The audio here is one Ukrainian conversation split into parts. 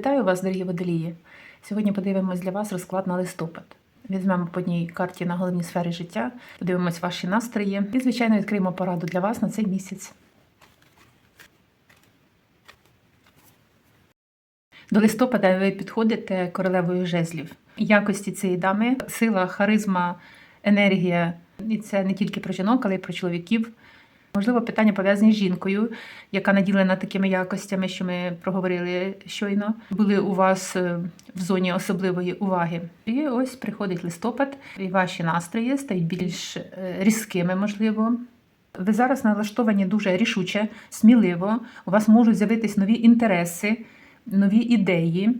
Вітаю вас, дорогі водолії! Сьогодні подивимось для вас розклад на листопад. Візьмемо по одній карті на головні сфери життя, подивимось ваші настрої і, звичайно, відкриємо пораду для вас на цей місяць. До листопада ви підходите королевою жезлів. Якості цієї дами, сила, харизма, енергія. І це не тільки про жінок, але й про чоловіків. Можливо, питання пов'язані з жінкою, яка наділена такими якостями, що ми проговорили щойно, були у вас е, в зоні особливої уваги. І ось приходить листопад, і ваші настрої стають більш е, різкими, можливо. Ви зараз налаштовані дуже рішуче, сміливо. У вас можуть з'явитись нові інтереси, нові ідеї.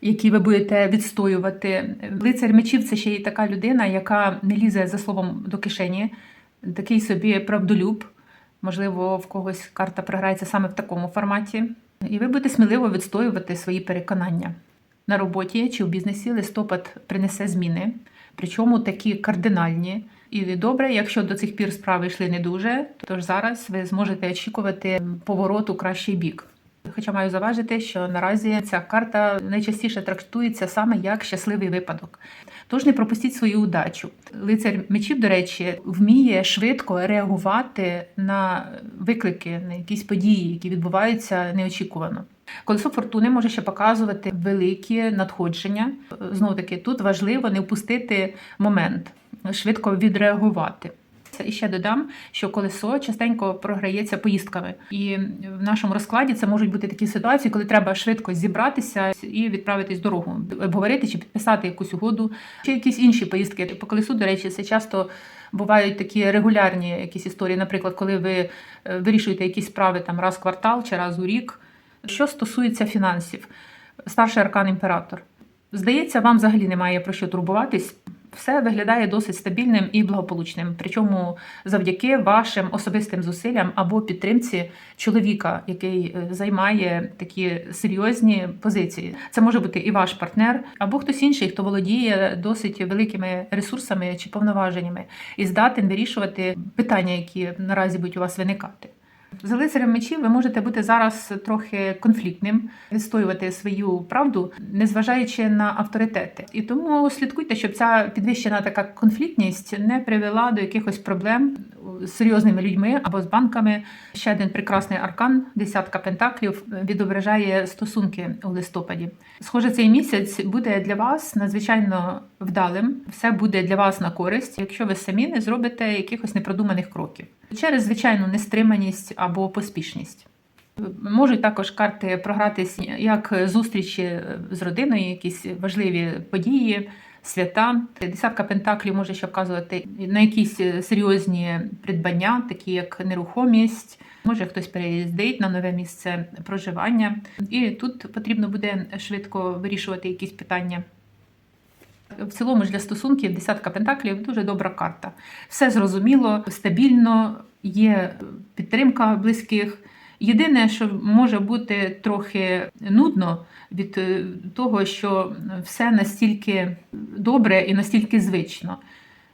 Які ви будете відстоювати. Лицар мечів це ще й така людина, яка не лізе за словом до кишені, такий собі правдолюб. Можливо, в когось карта програється саме в такому форматі. І ви будете сміливо відстоювати свої переконання. На роботі чи в бізнесі листопад принесе зміни, причому такі кардинальні. І добре, якщо до цих пір справи йшли не дуже, то ж зараз ви зможете очікувати поворот у кращий бік. Хоча маю заважити, що наразі ця карта найчастіше трактується саме як щасливий випадок. Тож не пропустіть свою удачу. Лицар мечів, до речі, вміє швидко реагувати на виклики, на якісь події, які відбуваються неочікувано. Колесо фортуни може ще показувати великі надходження. Знову таки, тут важливо не впустити момент, швидко відреагувати. І ще додам, що колесо частенько програється поїздками, і в нашому розкладі це можуть бути такі ситуації, коли треба швидко зібратися і відправитись в дорогу, обговорити чи підписати якусь угоду, чи якісь інші поїздки. По колесу, до речі, це часто бувають такі регулярні якісь історії. Наприклад, коли ви е, вирішуєте якісь справи там раз в квартал чи раз у рік. Що стосується фінансів, старший аркан імператор. Здається, вам взагалі немає про що турбуватись. Все виглядає досить стабільним і благополучним, причому завдяки вашим особистим зусиллям або підтримці чоловіка, який е, займає такі серйозні позиції. Це може бути і ваш партнер, або хтось інший, хто володіє досить великими ресурсами чи повноваженнями, і здатен вирішувати питання, які наразі будуть у вас виникати. За лицарем мечів ви можете бути зараз трохи конфліктним, відстоювати свою правду, незважаючи на авторитети. І тому слідкуйте, щоб ця підвищена така конфліктність не привела до якихось проблем з серйозними людьми або з банками. Ще один прекрасний аркан, десятка пентаклів, відображає стосунки у листопаді. Схоже, цей місяць буде для вас надзвичайно вдалим. Все буде для вас на користь, якщо ви самі не зробите якихось непродуманих кроків через звичайну нестриманість або поспішність. Можуть також карти програтись як зустрічі з родиною, якісь важливі події, свята. Десятка пентаклів може ще вказувати на якісь серйозні придбання, такі як нерухомість. Може хтось переїздить на нове місце проживання, і тут потрібно буде швидко вирішувати якісь питання. В цілому ж для стосунків десятка пентаклів дуже добра карта. Все зрозуміло, стабільно, є підтримка близьких. Єдине, що може бути трохи нудно від е, того, що все настільки добре і настільки звично.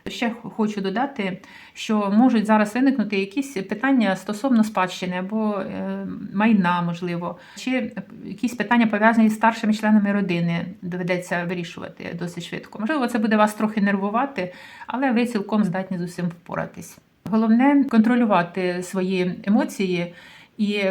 Ще хочу додати, що можуть зараз виникнути якісь питання стосовно спадщини або е, майна, можливо, чи якісь питання пов'язані з старшими членами родини доведеться вирішувати досить швидко. Можливо, це буде вас трохи нервувати, але ви цілком здатні з усім впоратись. Головне контролювати свої емоції. І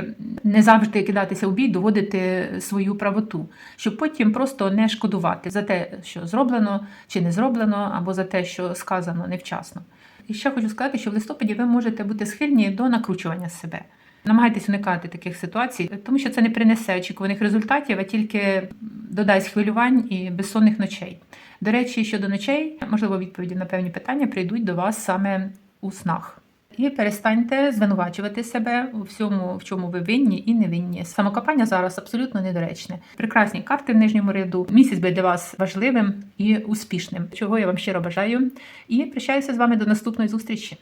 не завжди кидатися у бій, доводити свою правоту, щоб потім просто не шкодувати за те, що зроблено чи не зроблено, або за те, що сказано невчасно. І ще хочу сказати, що в листопаді ви можете бути схильні до накручування себе. Намагайтесь уникати таких ситуацій, тому що це не принесе очікуваних результатів, а тільки додасть хвилювань і безсонних ночей. До речі, щодо ночей, можливо, відповіді на певні питання прийдуть до вас саме у снах. І перестаньте звинувачувати себе у всьому, в чому ви винні і не винні. Самокопання зараз абсолютно недоречне. Прекрасні карти в нижньому ряду. Місяць буде для вас важливим і успішним, чого я вам щиро бажаю. І прощаюся з вами до наступної зустрічі.